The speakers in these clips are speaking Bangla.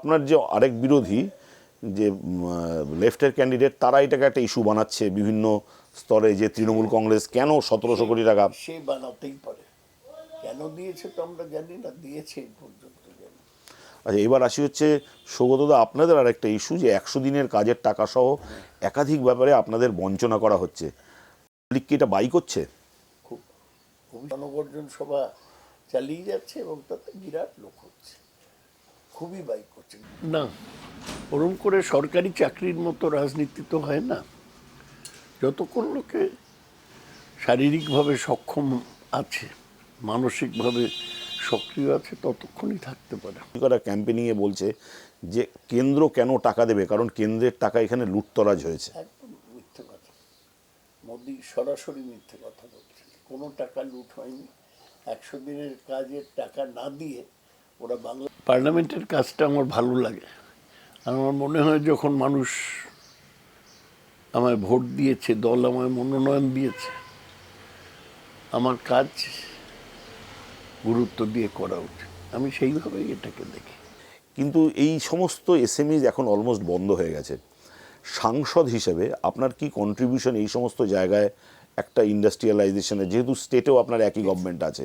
আপনার যে আরেক বিরোধী যে লেফটের ক্যান্ডিডেট তারা এটাকে একটা ইস্যু বানাচ্ছে বিভিন্ন স্তরে যে তৃণমূল কংগ্রেস কেন সতেরোশো কোটি টাকা সে বানাতেই পারে। কেন দিয়েছে তো আমরা জানি না দিয়েছে পর্যন্ত আচ্ছা এবার আসি হচ্ছে সৌগতদা আপনাদের আর একটা ইস্যু যে একশো দিনের কাজের টাকা সহ একাধিক ব্যাপারে আপনাদের বঞ্চনা করা হচ্ছে। পাবলিক কি এটা বাই করছে? খুব জনগর্জন সভা চালিয়ে যাচ্ছে এবং তাতে বিরাট লোক হচ্ছে খুবই বাইক করছে। না ওরম করে সরকারি চাকরির মতো রাজনীতি তো হয় না। যতক্ষণ লোকে শারীরিকভাবে সক্ষম আছে মানসিকভাবে সক্রিয় আছে ততক্ষণই থাকতে পারে। করা ক্যাম্পেনিংয়ে বলছে যে কেন্দ্র কেন টাকা দেবে? কারণ কেন্দ্রের টাকা এখানে লুটতরাজ হয়েছে। একদম মিথ্যে কথা। মোদি সরাসরি মিথ্যে কথা বলছে। কোনো টাকা লুট হয়নি। একশো দিনের কাজের টাকা না দিয়ে ওরা বাংলা পার্লামেন্টের কাজটা আমার ভালো লাগে। আমার মনে হয় যখন মানুষ আমায় ভোট দিয়েছে দল আমায় মনোনয়ন দিয়েছে আমার কাজ গুরুত্ব দিয়ে করা উচিত। আমি সেইভাবেই এটাকে দেখি। কিন্তু এই সমস্ত এসএমইজ এখন অলমোস্ট বন্ধ হয়ে গেছে। সাংসদ হিসেবে আপনার কি কন্ট্রিবিউশন এই সমস্ত জায়গায় একটা ইন্ডাস্ট্রিয়ালাইজেশনে যেহেতু স্টেটেও আপনার একই গভর্নমেন্ট আছে।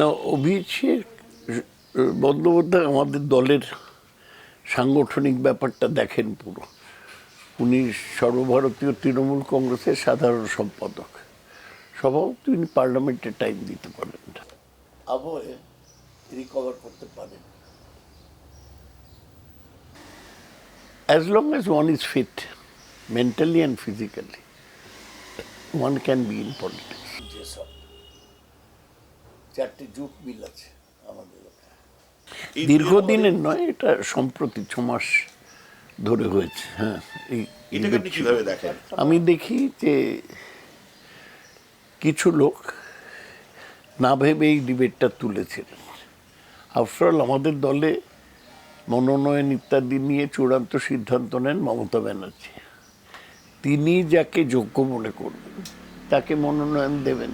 না অভিষেক বন্দ্যোপাধ্যায় আমাদের দলের সাংগঠনিক ব্যাপারটা দেখেন পুরো। উনি সর্বভারতীয় তৃণমূল কংগ্রেসের সাধারণ সম্পাদক। স্বভাবত তিনি পার্লামেন্টে টাইম দিতে পারেন না। আবহে রিকভার করতে পারেন। As long as one is fit mentally and physically one can be in politics. যেসব চারটে জুট মিল আছে আমাদের। দীর্ঘদিনের নয় এটা সম্প্রতি ছ মাস ধরে হয়েছে হ্যাঁ আমি দেখি যে কিছু লোক না ভেবে এই ডিবেটটা তুলেছিলেন। আফটারঅল আমাদের দলে মনোনয়ন ইত্যাদি নিয়ে চূড়ান্ত সিদ্ধান্ত নেন মমতা ব্যানার্জি। তিনি যাকে যোগ্য মনে করবেন তাকে মনোনয়ন দেবেন।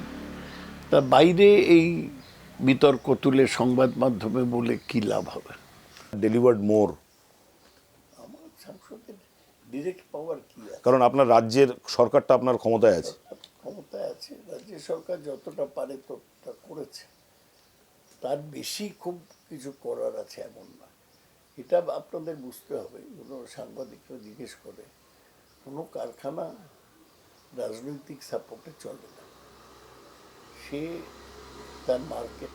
তা বাইরে এই বিতর্ক তুলে সংবাদ মাধ্যমে বলে কি লাভ হবে? ডেলিভার্ড মোর আমার সাংসদের ডিরেক্ট পাওয়ার কি কারণ আপনার রাজ্যের সরকারটা আপনার ক্ষমতায় আছে। ক্ষমতায় আছে রাজ্য সরকার যতটা পারে ততটা করেছে। তার বেশি খুব কিছু করার আছে এমন না। এটা আপনাদের বুঝতে হবে কোনো সাংবাদিকরা জিজ্ঞেস করে কোনো কারখানা রাজনৈতিক সাপোর্টে চলে না। সে তার মার্কেট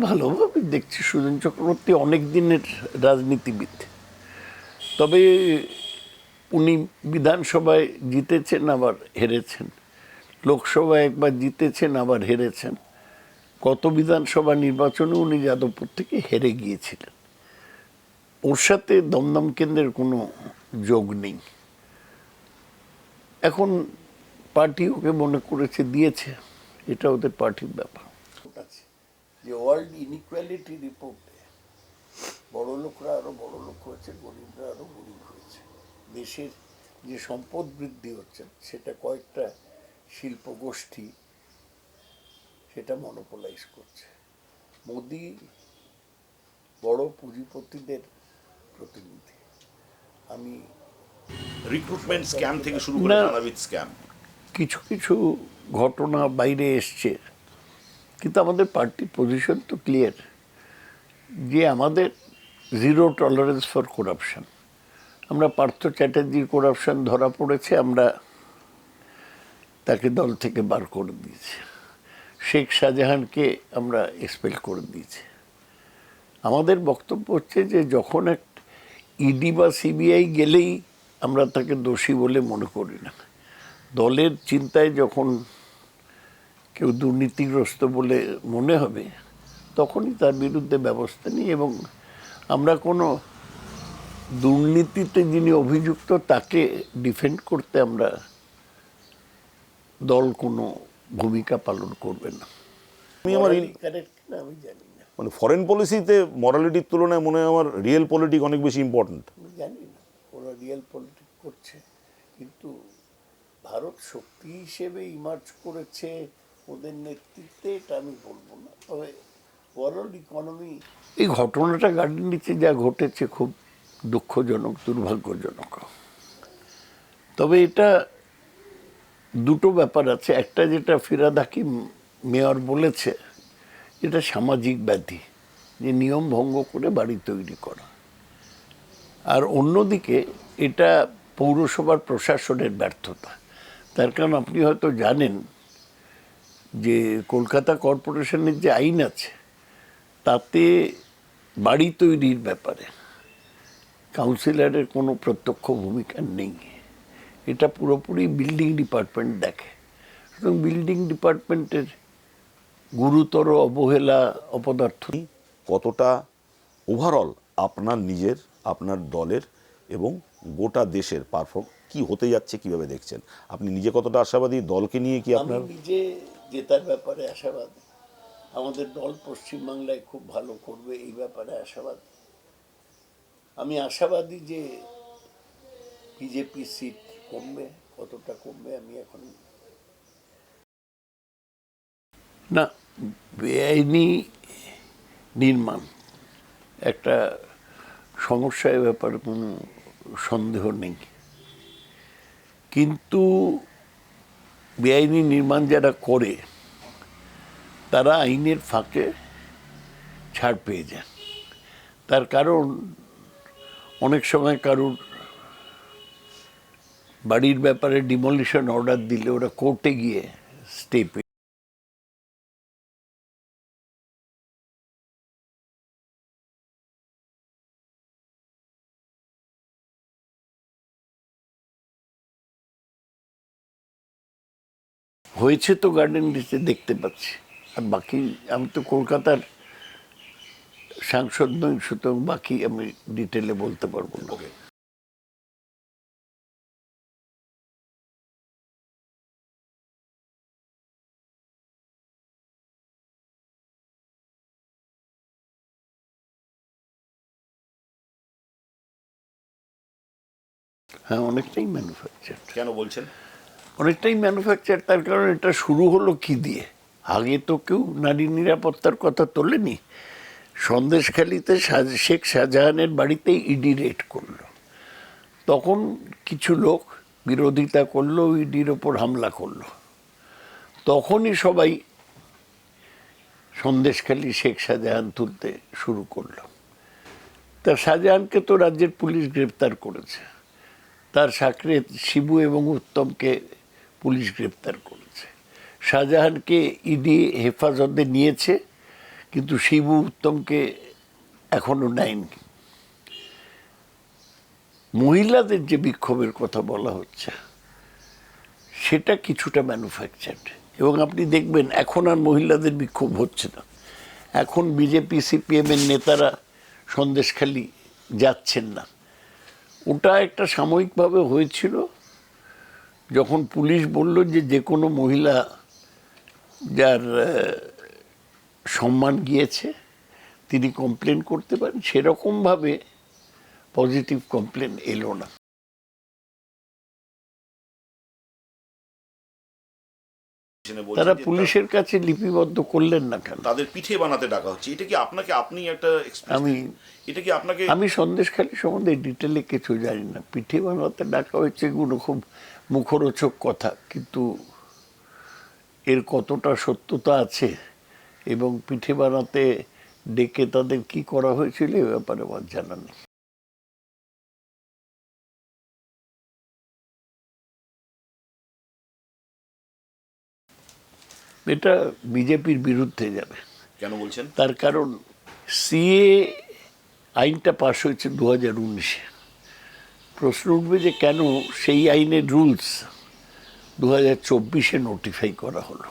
ভালোভাবে দেখছি সুজন চক্রবর্তী অনেক দিনের রাজনীতিবিদ। তবে উনি বিধানসভায় জিতেছেন, আবার হেরেছেন। লোকসভায় একবার জিতেছেন, আবার হেরেছেন। গত বিধানসভা নির্বাচনে উনি যাদবপুর থেকে হেরে গিয়েছিলেন। ওর সাথে দমদম কেন্দ্রের কোনো যোগ নেই। এখন পার্টি ওকে মনে করেছে দিয়েছে। এটা ওদের পার্টির ব্যাপার। যে ওয়ার্ল্ড ইনইকুয়ালিটি রিপোর্টে বড় লোকরা আরও বড় লোক হয়েছে গরিবরা আরও গরিব হয়েছে। দেশের যে সম্পদ বৃদ্ধি হচ্ছে সেটা কয়েকটা শিল্প গোষ্ঠী সেটা মনোপোলাইজ করছে। মোদি বড় পুঁজিপতিদের প্রতিনিধি। আমি রিক্রুটমেন্ট স্ক্যাম থেকে শুরু করে। নানাবিধ স্ক্যাম কিছু কিছু ঘটনা বাইরে এসছে। কিন্তু আমাদের পার্টির পজিশন তো ক্লিয়ার যে আমাদের জিরো টলারেন্স ফর করাপশন আমরা পার্থ চ্যাটার্জির করাপশন ধরা পড়েছে, আমরা তাকে দল থেকে বার করে দিয়েছি। শেখ শাহজাহানকে আমরা এক্সপেল করে দিয়েছি। আমাদের বক্তব্য হচ্ছে যে যখন এক ইডি বা সিবিআই গেলেই আমরা তাকে দোষী বলে মনে করি না। দলের চিন্তায় যখন কেউ দুর্নীতিগ্রস্ত বলে মনে হবে তখনই তার বিরুদ্ধে ব্যবস্থা নিই এবং আমরা কোনো দুর্নীতিতে যিনি অভিযুক্ত তাকে ডিফেন্ড করতে আমরা দল কোনো ভূমিকা পালন করবে না। আমি আমার আমি জানি না। মানে ফরেন পলিসিতে মরালিটির তুলনায় মনে হয় আমার রিয়েল পলিটিক অনেক বেশি ইম্পর্ট্যান্ট আমি জানি না ওরা রিয়েল পলিটিক করছে কিন্তু ভারত শক্তি হিসেবে ইমার্জ করেছে, ওদের নেতৃত্বে এটা আমি বলব না। তবে ওভারঅল ইকোনমি এই ঘটনাটা নিচে যা ঘটেছে খুব দুঃখজনক, দুর্ভাগ্যজনক। তবে এটা দুটো ব্যাপার আছে। একটা যেটা ফিরাদ হাকিম মেয়র বলেছে এটা সামাজিক ব্যাধি, যে নিয়ম ভঙ্গ করে বাড়ি তৈরি করা। আর অন্যদিকে এটা পৌরসভার প্রশাসনের ব্যর্থতা। তার কারণ আপনি হয়তো জানেন যে কলকাতা কর্পোরেশনের যে আইন আছে, তাতে বাড়ি তৈরির ব্যাপারে কাউন্সিলরের কোনো প্রত্যক্ষ ভূমিকা নেই। এটা পুরোপুরি বিল্ডিং ডিপার্টমেন্ট দেখে। সুতরাং বিল্ডিং ডিপার্টমেন্টের গুরুতর অবহেলা, অপদার্থ কতটা ওভারঅল আপনার নিজের, আপনার দলের এবং গোটা দেশের পারফর্ম কি হতে যাচ্ছে কীভাবে দেখছেন? আপনি নিজে কতটা আশাবাদী? দলকে নিয়ে কি আমি আপনার নিজে জেতার ব্যাপারে আশাবাদী। আমাদের দল পশ্চিমবাংলায় খুব ভালো করবে এই ব্যাপারে আশাবাদী। আমি আশাবাদী যে বিজেপি সিট কমবে কতটা কমবে আমি এখন না বেআইনি নির্মাণ। একটা সমস্যা এ ব্যাপারে কোনো সন্দেহ নেই। কিন্তু বেআইনি নির্মাণ যারা করে, তারা আইনের ফাঁকে ছাড় পেয়ে যান তার কারণ, অনেক সময় কারুর বাড়ির ব্যাপারে ডিমলিশন অর্ডার দিলে ওরা কোর্টে গিয়ে স্টে হয়েছে তো গার্ডেন রিচে দেখতে পাচ্ছি। আর বাকি আমি তো কলকাতার সাংসদ নই সুতরাং বাকি আমি ডিটেলে বলতে পারব না। হ্যাঁ অনেকটাই ম্যানুফ্যাকচার কেন বলছেন? অনেকটাই ম্যানুফ্যাকচার তার কারণ এটা শুরু হলো কি দিয়ে? আগে তো কেউ নারী নিরাপত্তার কথা তোলেনি। সন্দেশখালিতে শেখ শাহজাহানের বাড়িতে ইডি রেড করল। তখন কিছু লোক বিরোধিতা করল ইডির ওপর হামলা করল। তখনই সবাই সন্দেশখালি শেখ শাহজাহান তুলতে শুরু করল। তা শাহজাহানকে তো রাজ্যের পুলিশ গ্রেপ্তার করেছে। তার সাকরে শিবু এবং উত্তমকে পুলিশ গ্রেপ্তার করেছে। শাহজাহানকে ইডি হেফাজতে নিয়েছে, কিন্তু শিবু উত্তমকে এখনও নেয়নি। মহিলাদের যে বিক্ষোভের কথা বলা হচ্ছে, সেটা কিছুটা ম্যানুফ্যাকচার্ড এবং আপনি দেখবেন, এখন আর মহিলাদের বিক্ষোভ হচ্ছে না। এখন বিজেপি সিপিএমের নেতারা সন্দেশখালি যাচ্ছেন না। ওটা একটা সাময়িকভাবে হয়েছিল যখন পুলিশ বলল যে যে কোনো মহিলা যার সম্মান গিয়েছে তিনি কমপ্লেন করতে পারেন সেরকমভাবে পজিটিভ কমপ্লেন এলো না। তারা পুলিশের কাছে লিপিবদ্ধ করলেন না কেন? তাদের পিঠে বানাতে ডাকা হচ্ছে। এটা কি আপনাকে আপনি একটা আমি এটা কি আপনাকে আমি সন্দেশখালী সম্বন্ধে ডিটেলে কিছু জানি না। পিঠে বানাতে ডাকা হয়েছে এগুলো খুব মুখরোচক কথা কিন্তু এর কতটা সত্যতা আছে এবং পিঠে বানাতে ডেকে তাদের কি করা হয়েছিল এ ব্যাপারে আমার জানা নেই। এটা বিজেপির বিরুদ্ধে যাবে। কেন বলছেন? তার কারণ সিএ আইনটা পাশ হয়েছে দু হাজার উনিশে। প্রশ্ন উঠবে যে কেন সেই আইনের রুলস দু হাজার চব্বিশে নোটিফাই করা হলো?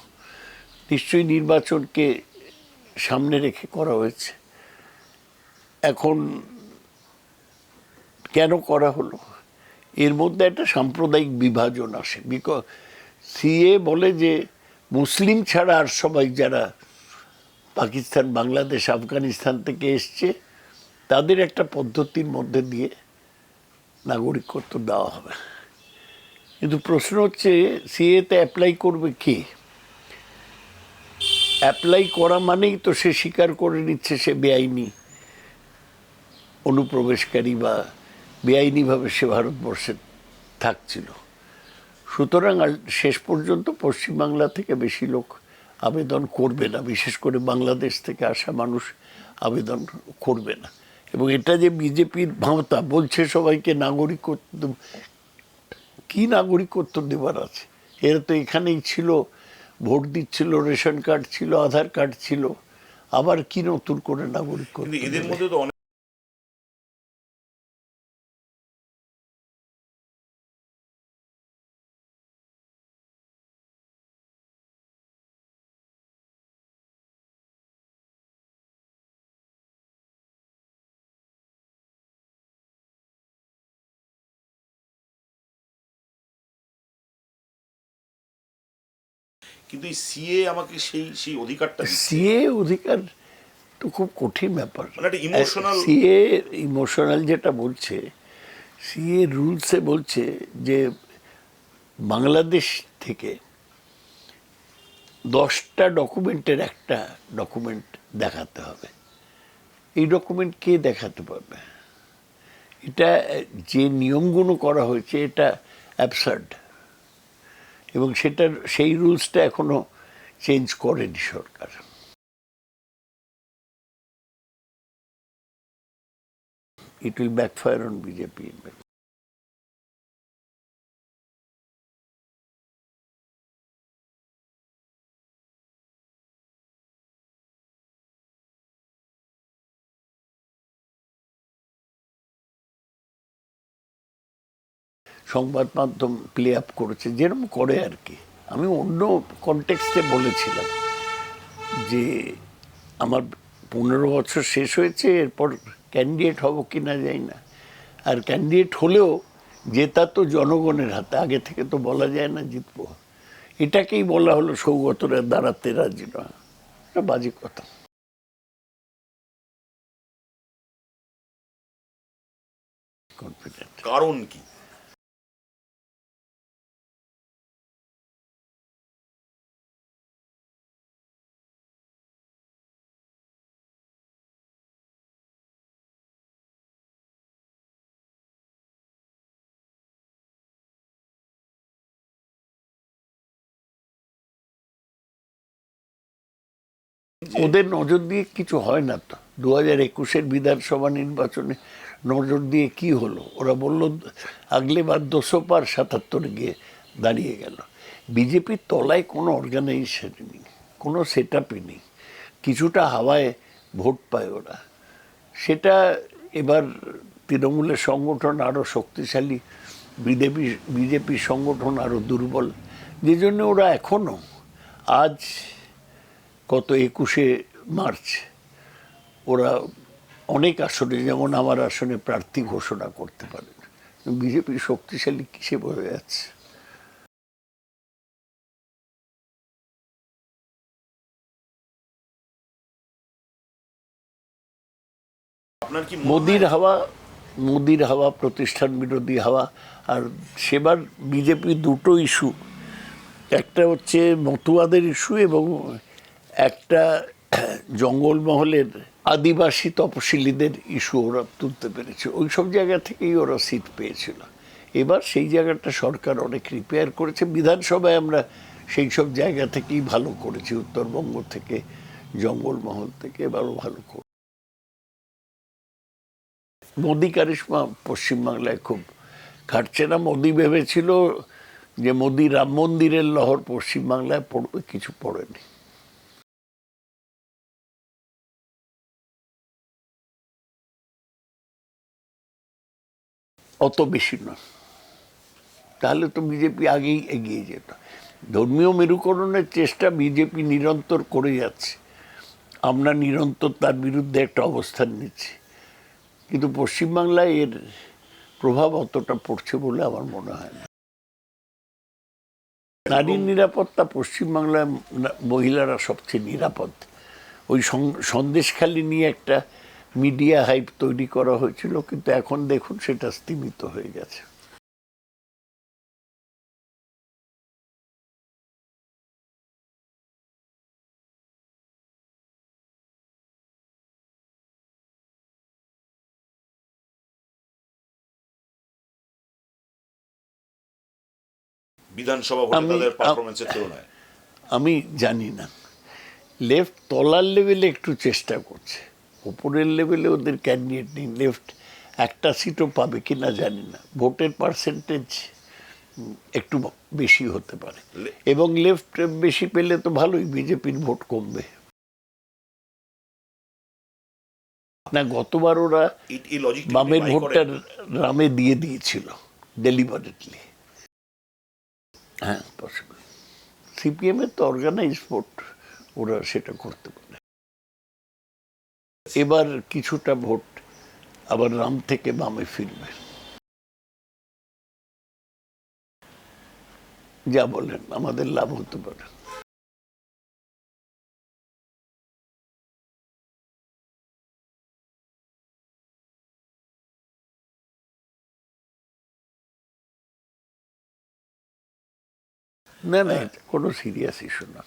নিশ্চয়ই নির্বাচনকে সামনে রেখে করা হয়েছে। এখন কেন করা হলো? এর মধ্যে একটা সাম্প্রদায়িক বিভাজন আসে। বিক সিএ বলে যে মুসলিম ছাড়া আর সবাই যারা পাকিস্তান, বাংলাদেশ, আফগানিস্তান থেকে এসছে, তাদের একটা পদ্ধতির মধ্যে দিয়ে নাগরিকত্ব দেওয়া হবে। কিন্তু প্রশ্ন হচ্ছে সিএতে অ্যাপ্লাই করবে কে? অ্যাপ্লাই করা মানেই তো সে স্বীকার করে নিচ্ছে সে বেআইনি, অনুপ্রবেশকারী বা বেআইনিভাবে সে ভারতবর্ষে থাকছিল। সুতরাং শেষ পর্যন্ত পশ্চিমবাংলা থেকে বেশি লোক আবেদন করবে না, বিশেষ করে বাংলাদেশ থেকে আসা মানুষ আবেদন করবে না। এবং এটা যে বিজেপির ভাবতা বলছে সবাইকে নাগরিকত্ব কি নাগরিকত্ব দেবার আছে? এরা তো এখানেই ছিল ভোট দিচ্ছিল রেশন কার্ড ছিল আধার কার্ড ছিল আবার কি নতুন করে নাগরিক এদের মধ্যে তো কিন্তু এই সিএ আমাকে সেই সেই অধিকারটা সিএ অধিকার তো খুব কঠিন ব্যাপার। emotional- সিএ ইমোশনাল যেটা বলছে সিএ রুলসে বলছে যে বাংলাদেশ থেকে দশটা ডকুমেন্টের একটা ডকুমেন্ট দেখাতে হবে। এই ডকুমেন্ট কে দেখাতে পারবে? এটা যে নিয়মগুলো করা হয়েছে এটা অ্যাবসার্ড এবং সেটার সেই রুলসটা এখনও চেঞ্জ করেনি সরকার it will backfire on BJP. সংবাদ মাধ্যম প্লে আপ করেছে যেরকম করে আর কি। আমি অন্য কনটেক্সটে বলেছিলাম যে আমার পনেরো বছর শেষ হয়েছে, এরপর ক্যান্ডিডেট হব কি না যাই না। আর ক্যান্ডিডেট হলেও জেতা তো জনগণের হাতে, আগে থেকে তো বলা যায় না জিতবো। এটাকেই বলা হলো সৌগতরা দাঁড়াতে রাজি না এটা বাজে কথা। কারণ কি? ওদের নজর দিয়ে কিছু হয় না তো। দু হাজার একুশের বিধানসভা নির্বাচনে নজর দিয়ে কি হলো? ওরা বলল আগলে বার দুশো পার সাতাত্তর গিয়ে দাঁড়িয়ে গেল। বিজেপির তলায় কোনো অর্গানাইজেশন নেই, কোনো সেট আপই নেই। কিছুটা হাওয়ায় ভোট পায় ওরা। সেটা এবার তৃণমূলের সংগঠন আরও শক্তিশালী বিজেপি বিজেপির সংগঠন আরও দুর্বল, যে জন্য ওরা এখনও আজ গত একুশে মার্চ ওরা অনেক আসনে যেমন আমার আসনে প্রার্থী ঘোষণা করতে পারে বিজেপি শক্তিশালী কিসে বোঝা যাচ্ছে? মোদির হাওয়া মোদির হাওয়া প্রতিষ্ঠান বিরোধী হাওয়া আর সেবার বিজেপি দুটো ইস্যু একটা হচ্ছে মতুয়াদের ইস্যু এবং একটা জঙ্গলমহলের আদিবাসী তপশিলীদের ইস্যু ওরা তুলতে পেরেছে। ওই সব জায়গা থেকেই ওরা সিট পেয়েছিল। এবার সেই জায়গাটা সরকার অনেক রিপেয়ার করেছে। বিধানসভায় আমরা সেই সব জায়গা থেকেই ভালো করেছি। উত্তরবঙ্গ থেকে, জঙ্গলমহল থেকে এবারও ভালো করে মোদি কারিশমা পশ্চিমবাংলায় খুব খাটছে না। মোদি ভেবেছিল যে মোদি রাম মন্দিরের লহর পশ্চিমবাংলায় পড়বে কিছু পড়েনি। অত বেশি নয়। তাহলে তো বিজেপি আগেই এগিয়ে যেত। ধর্মীয় মেরুকরণের চেষ্টা বিজেপি নিরন্তর করে যাচ্ছে। আমরা নিরন্তর তার বিরুদ্ধে একটা অবস্থান নিচ্ছি। কিন্তু পশ্চিমবাংলায় এর প্রভাব অতটা পড়ছে বলে আমার মনে হয় না। নারীর নিরাপত্তা পশ্চিমবাংলায় মহিলারা সবচেয়ে নিরাপদ। ওই সন্দেশখালি নিয়ে একটা মিডিয়া হাইপ তৈরি করা হয়েছিল কিন্তু এখন দেখুন সেটা স্তীমিত হয়ে গেছে। বিধানসভা আমি জানি না। লেফট তলার লেভেলে একটু চেষ্টা করছে। উপরের লেভেলে ওদের ক্যান্ডিডেট নেই লেফট একটা সিটও পাবে কি না জানি না। ভোটের পার্সেন্টেজ একটু বেশি হতে পারে। এবং লেফট বেশি পেলে তো ভালোই বিজেপির ভোট কমবে। না গতবার ওরা বামের ভোটটা রামে দিয়ে দিয়েছিল ডেলিভারেটলি হ্যাঁ পসিবল সিপিএম এর তো অর্গানাইজ ভোট ওরা সেটা করতে পারে। এবার কিছুটা ভোট আবার রাম থেকে বামে ফিরবে। যা বলেন, আমাদের লাভ হতে পারে। না না কোনো সিরিয়াস ইস্যু না।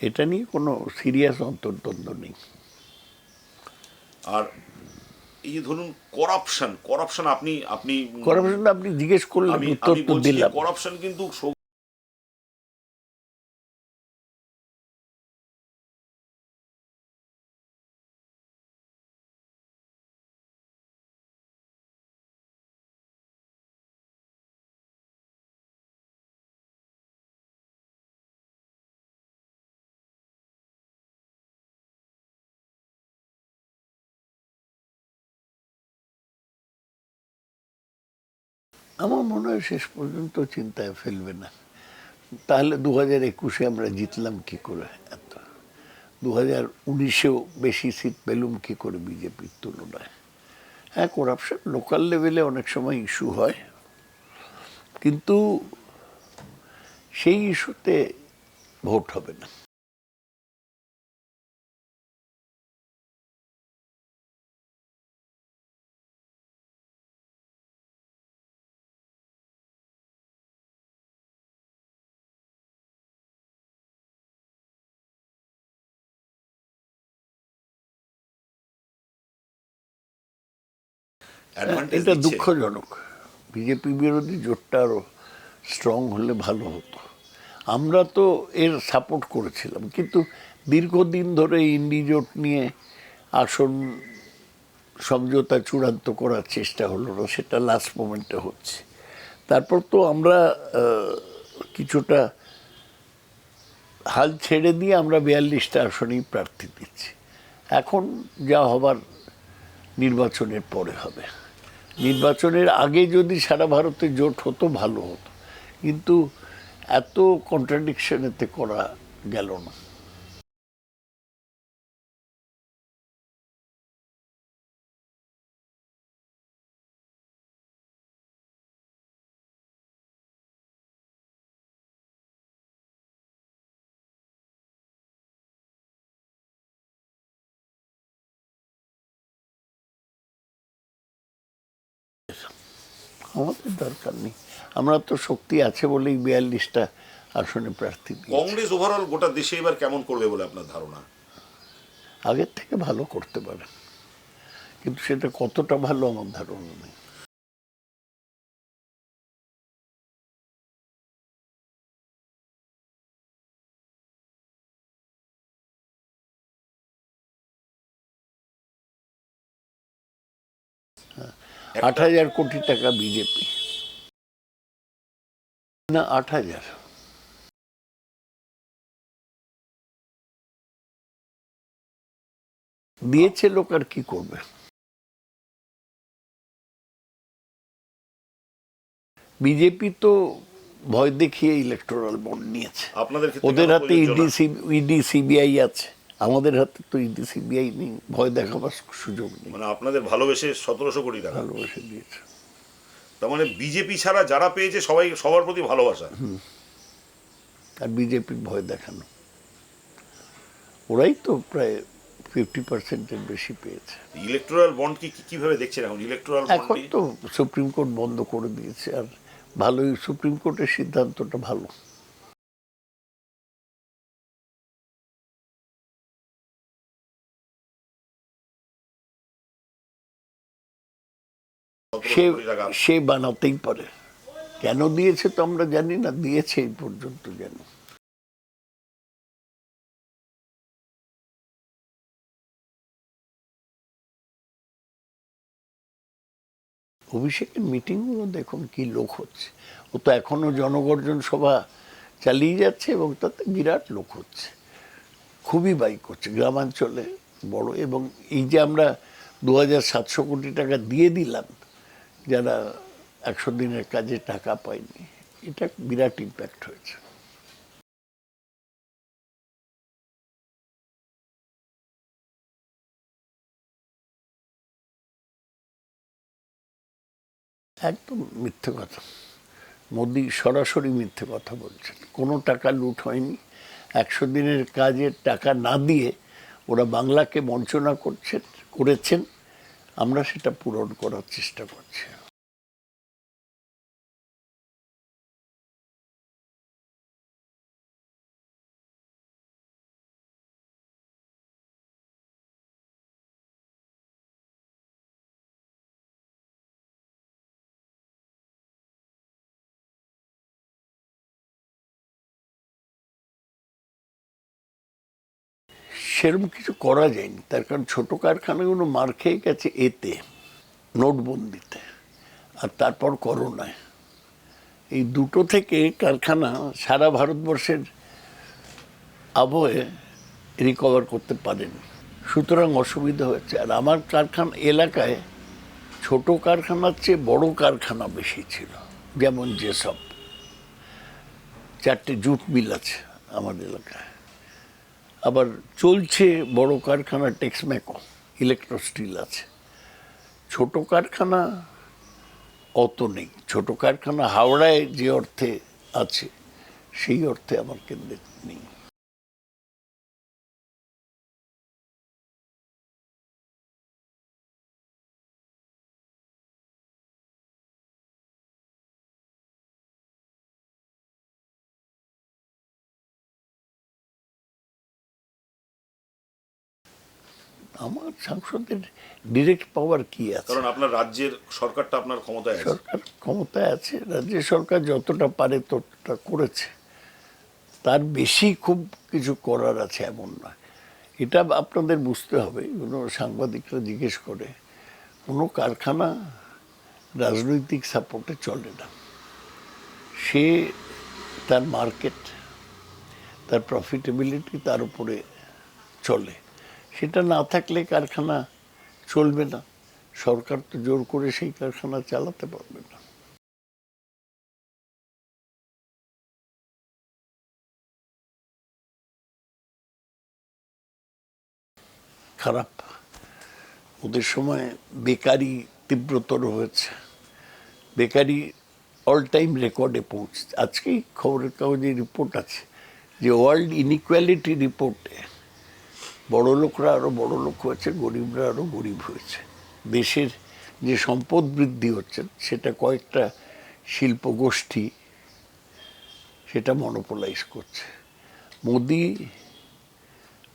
এটা নিয়ে কোনো সিরিয়াস অন্তর্দ্বন্দ্ব নেই। আর এই যে ধরুন করাপশন করাপশন আপনি আপনি করাপশন আপনি জিজ্ঞেস করলেন উত্তর তো দিলাম। করাপশন কিন্তু আমার মনে হয় শেষ পর্যন্ত চিন্তায় ফেলবে না। তাহলে দু হাজার একুশে আমরা জিতলাম কি করে? এত। দু হাজার উনিশেও বেশি সিট পেলুম কি করে বিজেপির তুলনায়? হ্যাঁ করাপশন লোকাল লেভেলে অনেক সময় ইস্যু হয়। কিন্তু সেই ইস্যুতে ভোট হবে না। এটা দুঃখজনক। বিজেপি বিরোধী জোটটা আরও স্ট্রং হলে ভালো হতো। আমরা তো এর সাপোর্ট করেছিলাম কিন্তু দীর্ঘদিন ধরে ইন্ডি জোট নিয়ে আসন সমঝোতা চূড়ান্ত করার চেষ্টা হলো না সেটা লাস্ট মোমেন্টে হচ্ছে। তারপর তো আমরা কিছুটা হাল ছেড়ে দিয়ে আমরা বিয়াল্লিশটা আসনেই প্রার্থী দিচ্ছি। এখন যা হবার নির্বাচনের পরে হবে। নির্বাচনের আগে যদি সারা ভারতে জোট হতো, ভালো হতো। কিন্তু এত কন্ট্রাডিকশন এতে করা গেল না। আমাদের দরকার নেই। আমরা তো শক্তি আছে বলেই বিয়াল্লিশটা আসনে প্রার্থী কংগ্রেস ওভারঅল গোটা দেশে এবার কেমন করবে বলে আপনার ধারণা? আগের থেকে ভালো করতে পারে কিন্তু সেটা কতটা ভালো আমার ধারণা নেই। আট হাজার কোটি টাকা বিজেপি না আট হাজার। দিয়েছে লোক আর কি করবে? বিজেপি তো ভয় দেখিয়ে ইলেকটোরাল বন্ড নিয়েছে। ওদের হাতে ইডি ইডি সিবিআই আছে। আমাদের হাতে তো সিবিআই নেই ভয় দেখাবার সুযোগ নেই। মানে আপনাদের ভালোবেসে সতেরোশো কোটি টাকা। ভালোবাসে দিয়েছে। তার মানে বিজেপি ছাড়া যারা পেয়েছে সবাই সবার প্রতি ভালোবাসা। আর বিজেপির ভয় দেখানো। ওরাই তো প্রায় ফিফটি পার্সেন্টের বেশি পেয়েছে। ইলেকট্রাল বন্ড কি কি- কীভাবে দেখছেন এখন? ইলেকট্রাল এখন তো সুপ্রিম কোর্ট বন্ধ করে দিয়েছে। আর ভালোই সুপ্রিম কোর্টের সিদ্ধান্তটা ভালো। সে সে বানাতেই পারে। কেন দিয়েছে তো আমরা জানি না দিয়েছে এই পর্যন্ত জানি অভিষেকের মিটিংগুলো দেখুন কি লোক হচ্ছে। ও তো এখনও জনগর্জন সভা চালিয়ে যাচ্ছে এবং তাতে বিরাট লোক হচ্ছে। খুবই বাইক করছে গ্রামাঞ্চলে বড় এবং এই যে আমরা দু হাজার সাতশো কোটি টাকা দিয়ে দিলাম যারা একশো দিনের কাজে টাকা পায়নি, এটা বিরাট ইম্প্যাক্ট হয়েছে। একদম মিথ্যে কথা। মোদি সরাসরি মিথ্যে কথা বলছেন। কোনো টাকা লুট হয়নি। একশো দিনের কাজের টাকা না দিয়ে ওরা বাংলাকে বঞ্চনা করছেন, করেছেন। আমরা সেটা পূরণ করার চেষ্টা করছি। সেরকম কিছু করা যায়নি। তার কারণ ছোটো কারখানাগুলো মার খেয়ে গেছে এতে, নোটবন্দিতে, আর তারপর করোনায়। এই দুটো থেকে কারখানা সারা ভারতবর্ষের আবহে রিকভার করতে পারেনি। সুতরাং অসুবিধা হয়েছে। আর আমার কারখানা এলাকায় ছোট কারখানার চেয়ে বড় কারখানা বেশি ছিল, যেমন যেসব। চারটে জুট মিল আছে আমার এলাকায়। আবার চলছে বড় কারখানা টেক্সম্যাকো ইলেকট্রোস্টিল আছে। ছোট কারখানা অত নেই। ছোট কারখানা হাওড়ায় যে অর্থে আছে, সেই অর্থে আমার কেন্দ্রে নেই। আমার সাংসদের ডিরেক্ট পাওয়ার কি আছে? কারণ আপনার রাজ্যের সরকারটা আপনার ক্ষমতায় আছে। সরকার ক্ষমতায় আছে রাজ্য সরকার যতটা পারে ততটা করেছে। তার বেশি খুব কিছু করার আছে এমন নয়। এটা আপনাদের বুঝতে হবে কোনো সাংবাদিকরা জিজ্ঞেস করে। কোনো কারখানা রাজনৈতিক সাপোর্টে চলে না। সে তার মার্কেট তার প্রফিটেবিলিটি তার উপরে চলে। সেটা না থাকলে কারখানা চলবে না। সরকার তো জোর করে সেই কারখানা চালাতে পারবে না। খারাপ। ওদের সময় বেকারি তীব্রতর হয়েছে। বেকারি অল টাইম রেকর্ডে পৌঁছছে আজকেই খবরের কাগজে রিপোর্ট আছে যে ওয়ার্ল্ড ইনইকুয়ালিটি রিপোর্টে বড় লোকরা আরও বড় লোক হয়েছে, গরিবরা আরও গরিব হয়েছে। দেশের যে সম্পদ বৃদ্ধি হচ্ছে, সেটা কয়েকটা শিল্প গোষ্ঠী সেটা মনোপোলাইজ করছে। মোদি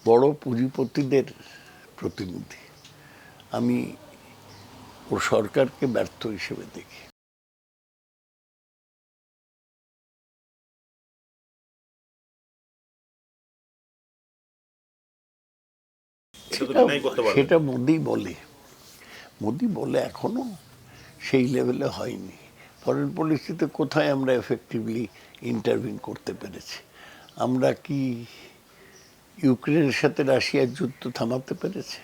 বড় পুঁজিপতিদের প্রতিনিধি। আমি ওর সরকারকে ব্যর্থ হিসেবে দেখি। সেটা- মোদি বলে। মোদি বলে এখনও সেই লেভেলে হয়নি। ফরেন পলিসিতে কোথায় আমরা এফেক্টিভলি ইন্টারভিন করতে পেরেছি? আমরা কি ইউক্রেনের সাথে রাশিয়ার যুদ্ধ থামাতে পেরেছি?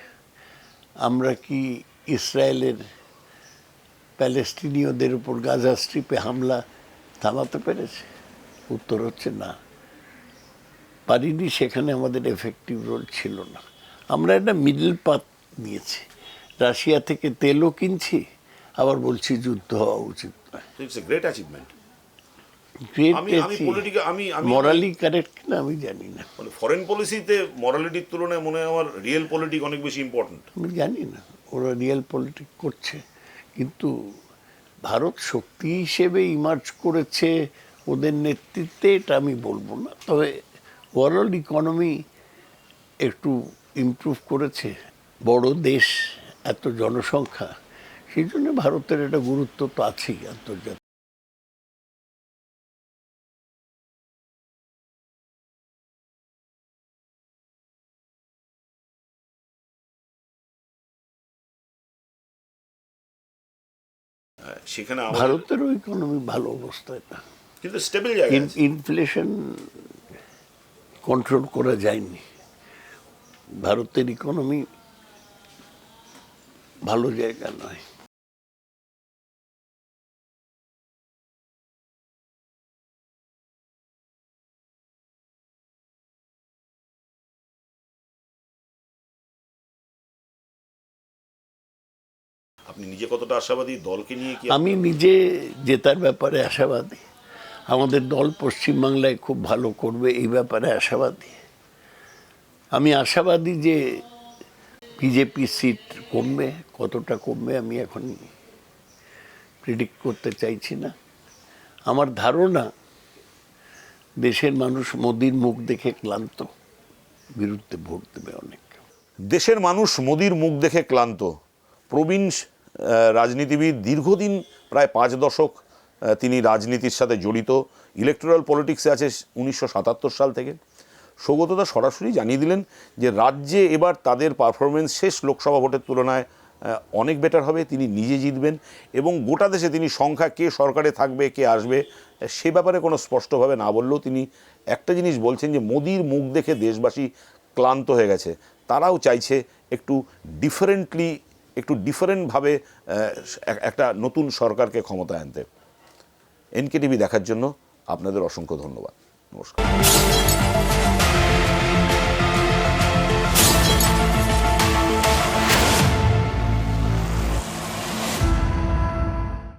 আমরা কি ইসরায়েলের প্যালেস্টিনীয়দের উপর গাজা স্ট্রিপে হামলা থামাতে পেরেছে? উত্তর হচ্ছে না। পারিনি সেখানে আমাদের এফেক্টিভ রোল ছিল না। আমরা একটা মিডল পাথ নিয়েছি। রাশিয়া থেকে তেলও কিনছি আবার বলছি যুদ্ধ হওয়া উচিত নয়। It's a great achievement morally correct আমি জানি না। মানে ফরেন পলিসিতে মরালিটির তুলনায় মনে হয় আমার রিয়েল পলিটিক অনেক বেশি ইম্পর্টেন্ট আমি জানি না ওরা রিয়েল পলিটিক করছে। কিন্তু ভারত শক্তি হিসেবে ইমার্জ করেছে ওদের নেতৃত্বে এটা আমি বলব না। তবে ওয়ার্ল্ড ইকোনমি একটু ইম্প্রুভ করেছে বড় দেশ এত জনসংখ্যা সেই জন্য ভারতের একটা গুরুত্ব তো আছেই আন্তর্জাতিক। সেখানে ভারতেরও ইকোনমি ভালো অবস্থা না কিন্তু ইনফ্লেশন কন্ট্রোল করা যায়নি। ভারতের ইকোনমি ভালো জায়গা নয়। আপনি নিজে কতটা আশাবাদী? দলকে নিয়ে কি আমি নিজে জেতার ব্যাপারে আশাবাদী। আমাদের দল পশ্চিমবাংলায় খুব ভালো করবে এই ব্যাপারে আশাবাদী। আমি আশাবাদী যে বিজেপি সিট কমবে, কতটা কমবে আমি এখন প্রিডিক্ট করতে চাইছি না। আমার ধারণা, দেশের মানুষ মোদির মুখ দেখে ক্লান্ত, বিরুদ্ধে ভোট দেবে অনেক। দেশের মানুষ মোদির মুখ দেখে ক্লান্ত, প্রবীণ রাজনীতিবিদ দীর্ঘদিন প্রায় পাঁচ দশক তিনি রাজনীতির সাথে জড়িত ইলেকট্রাল পলিটিক্সে আছে উনিশশো সাতাত্তর সাল থেকে। সৌগতদা সরাসরি জানিয়ে দিলেন যে রাজ্যে এবার তাদের পারফরমেন্স শেষ লোকসভা ভোটের তুলনায় অনেক বেটার হবে, তিনি নিজে জিতবেন এবং গোটা দেশে তিনি সংখ্যা কে সরকারে থাকবে, কে আসবে, সে ব্যাপারে কোনো স্পষ্টভাবে না বললেও তিনি একটা জিনিস বলছেন যে মোদির মুখ দেখে দেশবাসী ক্লান্ত হয়ে গেছে। তারাও চাইছে একটু ডিফারেন্টলি একটু ডিফারেন্টভাবে একটা নতুন সরকারকে ক্ষমতায় আনতে। এনকে টিভি দেখার জন্য আপনাদের অসংখ্য ধন্যবাদ। নমস্কার।